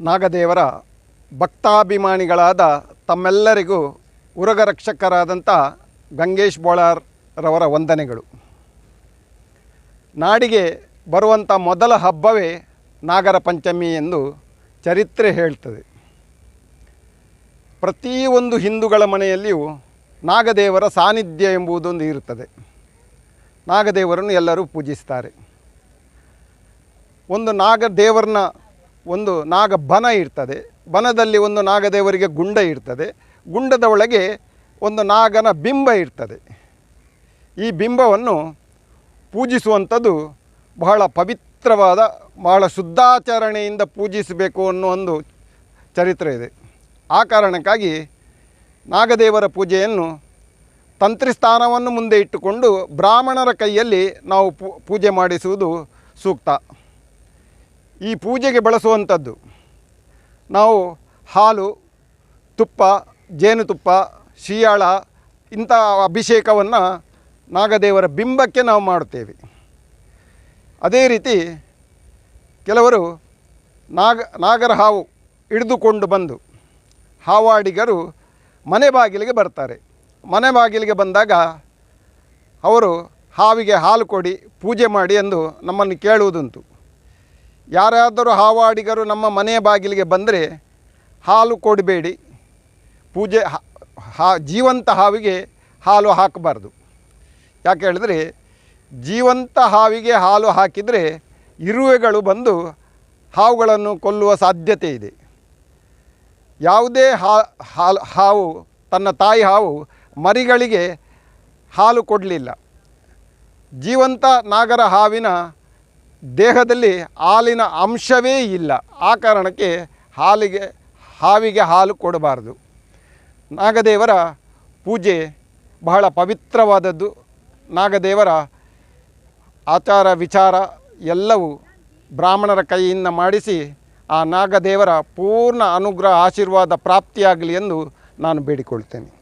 ನಾಗದೇವರ ಭಕ್ತಾಭಿಮಾನಿಗಳಾದ ತಮ್ಮೆಲ್ಲರಿಗೂ ಉರಗರಕ್ಷಕರಾದಂಥ ಗಂಗೇಶ್ ಬೋಳಾರ್ರವರ ವಂದನೆಗಳು. ನಾಡಿಗೆ ಬರುವಂಥ ಮೊದಲ ಹಬ್ಬವೇ ನಾಗರ ಪಂಚಮಿ ಎಂದು ಚರಿತ್ರೆ ಹೇಳ್ತದೆ. ಪ್ರತಿಯೊಂದು ಹಿಂದೂಗಳ ಮನೆಯಲ್ಲಿಯೂ ನಾಗದೇವರ ಸಾನ್ನಿಧ್ಯ ಎಂಬುದೊಂದು ಇರುತ್ತದೆ. ನಾಗದೇವರನ್ನು ಎಲ್ಲರೂ ಪೂಜಿಸ್ತಾರೆ. ಒಂದು ನಾಗದೇವರನ್ನ ಒಂದು ನಾಗ ಬನ ಇರ್ತದೆ. ಬನದಲ್ಲಿ ಒಂದು ನಾಗದೇವರಿಗೆ ಗುಂಡ ಇರ್ತದೆ. ಗುಂಡದ ಒಳಗೆ ಒಂದು ನಾಗನ ಬಿಂಬ ಇರ್ತದೆ. ಈ ಬಿಂಬವನ್ನು ಪೂಜಿಸುವಂಥದ್ದು ಬಹಳ ಪವಿತ್ರವಾದ, ಬಹಳ ಶುದ್ಧಾಚರಣೆಯಿಂದ ಪೂಜಿಸಬೇಕು ಅನ್ನೋ ಒಂದು ಚರಿತ್ರೆ ಇದೆ. ಆ ಕಾರಣಕ್ಕಾಗಿ ನಾಗದೇವರ ಪೂಜೆಯನ್ನು ತಂತ್ರಿಸ್ಥಾನವನ್ನು ಮುಂದೆ ಇಟ್ಟುಕೊಂಡು ಬ್ರಾಹ್ಮಣರ ಕೈಯಲ್ಲಿ ನಾವು ಪೂಜೆ ಮಾಡಿಸುವುದು ಸೂಕ್ತ. ಈ ಪೂಜೆಗೆ ಬಳಸುವಂಥದ್ದು. ನಾವು ಹಾಲು, ತುಪ್ಪ, ಜೇನುತುಪ್ಪ, ಶಿಯಾಳ ಇಂಥ ಅಭಿಷೇಕವನ್ನು ನಾಗದೇವರ ಬಿಂಬಕ್ಕೆ ನಾವು ಮಾಡುತ್ತೇವೆ. ಅದೇ ರೀತಿ ಕೆಲವರು ನಾಗ, ನಾಗರ ಹಾವು ಹಿಡಿದುಕೊಂಡು ಬಂದು ಹಾವಾಡಿಗರು ಮನೆ ಬಾಗಿಲಿಗೆ ಬರ್ತಾರೆ. ಮನೆ ಬಾಗಿಲಿಗೆ ಬಂದಾಗ ಅವರು ಹಾವಿಗೆ ಹಾಲು ಕೊಡಿ, ಪೂಜೆ ಮಾಡಿ ಎಂದು ನಮ್ಮನ್ನು ಕೇಳುವುದುಂಟು. ಯಾರಾದರೂ ಹಾವಾಡಿಗರು ನಮ್ಮ ಮನೆಯ ಬಾಗಿಲಿಗೆ ಬಂದರೆ ಹಾಲು ಕೊಡಬೇಡಿ. ಪೂಜೆ ಹಾ- ಜೀವಂತ ಹಾವಿಗೆ ಹಾಲು ಹಾಕಬಾರ್ದು. ಯಾಕೆ ಹೇಳಿದ್ರೆ ಜೀವಂತ ಹಾವಿಗೆ ಹಾಲು ಹಾಕಿದರೆ ಇರುವೆಗಳು ಬಂದು ಹಾವುಗಳನ್ನು ಕೊಲ್ಲುವ ಸಾಧ್ಯತೆ ಇದೆ. ಯಾವುದೇ ಹಾ ಹಾಲು ಹಾವು, ತನ್ನ ತಾಯಿ ಹಾವು ಮರಿಗಳಿಗೆ ಹಾಲು ಕೊಡಲಿಲ್ಲ. ಜೀವಂತ ನಾಗರ ಹಾವಿನ ದೇಹದಲ್ಲಿ ಹಾಲಿನ ಅಂಶವೇ ಇಲ್ಲ. ಆ ಕಾರಣಕ್ಕೆ ಹಾಲಿಗೆ, ಹಾವಿಗೆ ಹಾಲು ಕೊಡಬಾರದು. ನಾಗದೇವರ ಪೂಜೆ ಬಹಳ ಪವಿತ್ರವಾದದ್ದು. ನಾಗದೇವರ ಆಚಾರ, ವಿಚಾರ ಎಲ್ಲವೂ ಬ್ರಾಹ್ಮಣರ ಕೈಯಿಂದ ಮಾಡಿಸಿ ಆ ನಾಗದೇವರ ಪೂರ್ಣ ಅನುಗ್ರಹ, ಆಶೀರ್ವಾದ, ಪ್ರಾಪ್ತಿಯಾಗಲಿ ಎಂದು ನಾನು ಬೇಡಿಕೊಳ್ತೇನೆ.